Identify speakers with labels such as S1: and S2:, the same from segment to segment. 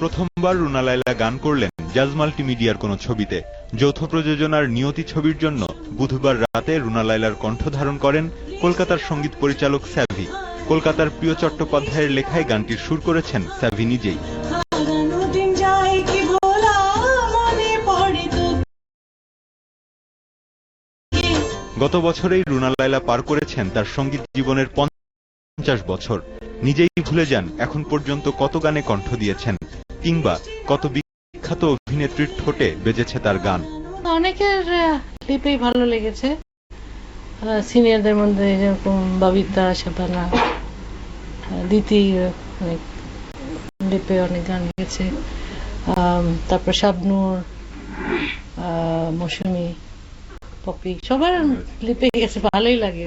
S1: প্রথমবার রুনা লায়লা গান করলেন জাজ মাল্টিমিডিয়ার কোনো ছবিতে। যৌথ প্রযোজনার নিয়তি ছবির জন্য বুধবার রাতে রুনা লায়লার কণ্ঠ ধারণ করেন কলকাতার সংগীত পরিচালক স্যাভি। কলকাতার প্রিয় চট্টোপাধ্যায়ের লেখায় গানটির সুর করেছেন স্যাভি নিজেই। গত বছরেই রুনা লায়লা পার করেছেন তার সংগীত জীবনের পঞ্চাশ বছর। নিজেই ভুলে যান এখন পর্যন্ত কত গানে কণ্ঠ দিয়েছেন কিংবা কত বিখ্যাত অভিনেত্রীর ঠোঁটে বেজেছে তার গান।
S2: অনেকের ক্লিপেই ভালো লেগেছে। সিনিয়রদের মধ্যে যেরকম ববিতা আহ, দিতি অনেক লিপে অনেক গান গেছে। তারপর শাবনুর মৌসুমী। পপি সবার লিপে গেছে ভালোই লাগে।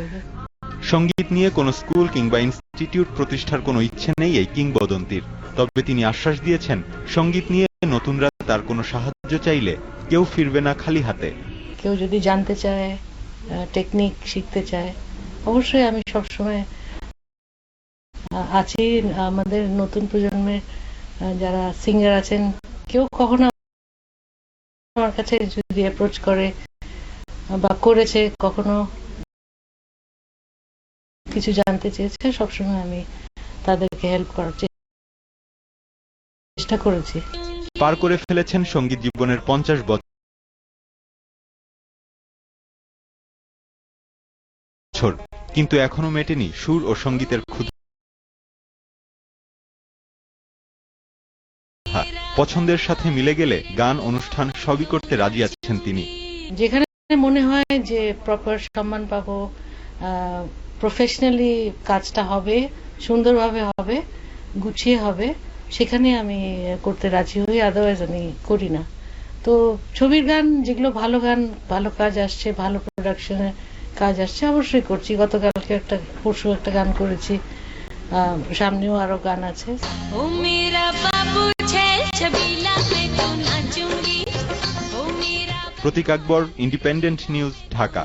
S1: সংগীত নিয়ে কোনো স্কুল কিংবা ইনস্টিটিউট প্রতিষ্ঠার কোনো ইচ্ছে নেই এই কিংবদন্তির। তবে তিনি আশ্বাস দিয়েছেন সংগীত নিয়ে নতুনরা তার কোনো সাহায্য চাইলে কেউ ফিরবে না খালি হাতে।
S2: কেউ যদি জানতে চায় টেকনিক শিখতে চায় অবশ্যই আমি সবসময় আছি। আমাদের নতুন প্রজন্মের যারা সিঙ্গার আছেন কেউ কখনো আমার কাছে যদি অ্যাপ্রোচ করে বা করেছে কখনো কিছু জানতে চেয়েছে সবসময় আমি তাদেরকে হেল্প করার চেষ্টা করেছি।
S1: পার করে ফেলেছেন সংগীত জীবনের পঞ্চাশ বছর। কিন্তু এখনও মেটেনি সুর ও সঙ্গীতের ক্ষুধা। পছন্দের সাথে মিলে গেলে গান অনুষ্ঠান সবই করতে রাজি আছেন তিনি।
S2: যেখানে মনে হয় যে প্রপার সম্মান পাবো প্রফেশনালি কাজটা হবে, সুন্দরভাবে হবে, গুছিয়ে হবে, সেখানে আমি করতে রাজি হই আদারওয়াইজ আমি করি না। তো ছবির গান, যেগুলো ভালো গান, ভালো কাজ আসছে, ভালো প্রোডাকশনে কাজ আসছে, অবশ্যই করছি। গতকালকে একটা, পরশু একটা গান করেছি সামনেও আরও গান আছে।
S3: ও মেরা
S1: প্রতীক আকবর ইন্ডিপেন্ডেন্ট নিউজ ঢাকা।